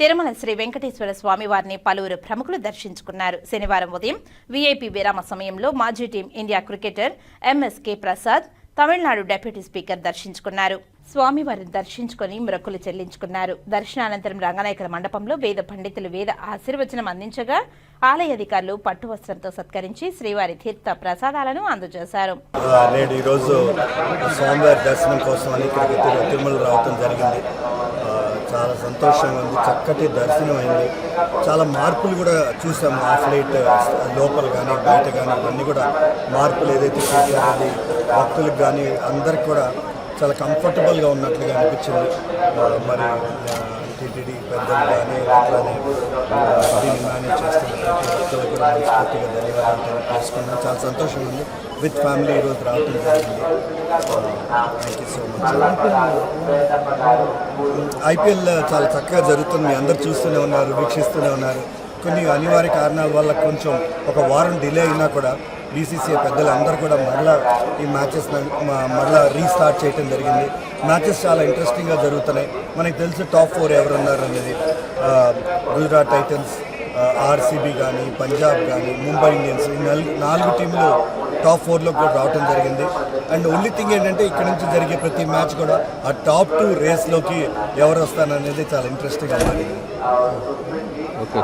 తిరుమల శ్రీ వెంకటేశ్వర స్వామి వారిని పలువురు ప్రముఖులు దర్శించుకున్నారు. శనివారం ఉదయం వీఐపీ విరామ సమయంలో మాజీ team India cricketer MSK Prasad Tamil Nadu deputy speaker దర్శించుకున్నారు. స్వామివారిని దర్శించుకుని మొక్కులు చెల్లించుకున్నారు. దర్శనానంతరం రంగనాయకుల మండపంలో వేద పండితులు వేద ఆశీర్వచనం అందించగా ఆలయ అధికారులు పట్టు వస్త్రంతో సత్కరించి శ్రీవారి తీర్థ ప్రసాదాలను అందజేశారు. నేడు ఈరోజు స్వామివారి దర్శనం కోసం అని ఇక్కడికి తిరుమల రావటం జరిగింది. చాలా సంతోషంగా ఉంది. చక్కటి దర్శనం అయింది. చాలా మార్పులు కూడా చూసాము ఆ ఫ్లైట్ లోపల కానీ బయట కానీ ఇవన్నీ కూడా మార్పులు ఏదైతే చూసారో అది భక్తులకు కానీ అందరికి కూడా చాలా కంఫర్టబుల్గా ఉన్నట్లుగా అనిపించింది. మరి టీటీడీ పెద్దలు కానీ అట్లానే మేనేజ్ ప్రతి ధన్యవాదాలు చాలా సంతోషంగా ఉంది విత్ ఫ్యామిలీ ఈరోజు రావటం జరిగింది thank you so much IPL చాలా చక్కగా జరుగుతుంది అందరు చూస్తూనే ఉన్నారు వీక్షిస్తూనే ఉన్నారు కొన్ని అనివార్య కారణాల వల్ల కొంచెం ఒక వారం డిలే అయినా కూడా బీసీసీఐ పెద్దలు అందరూ కూడా మరలా ఈ మ్యాచెస్ మరలా రీస్టార్ట్ చేయడం జరిగింది. మ్యాచెస్ చాలా ఇంట్రెస్టింగ్గా జరుగుతున్నాయి. మనకి తెలుసు టాప్ ఫోర్ ఎవరున్నారు అనేది గుజరాత్ టైటన్స్ ఆర్సీబీ కానీ పంజాబ్ కానీ ముంబై ఇండియన్స్ ఈ నాలుగు టీంలు టాప్ ఫోర్లో కూడా రావడం జరిగింది. అండ్ ఓన్లీ థింగ్ ఏంటంటే ఇక్కడ నుంచి జరిగే ప్రతి మ్యాచ్ కూడా ఆ టాప్ టూ రేస్లోకి ఎవరు వస్తారనేది చాలా ఇంట్రెస్టింగ్గా మారింది. ఓకే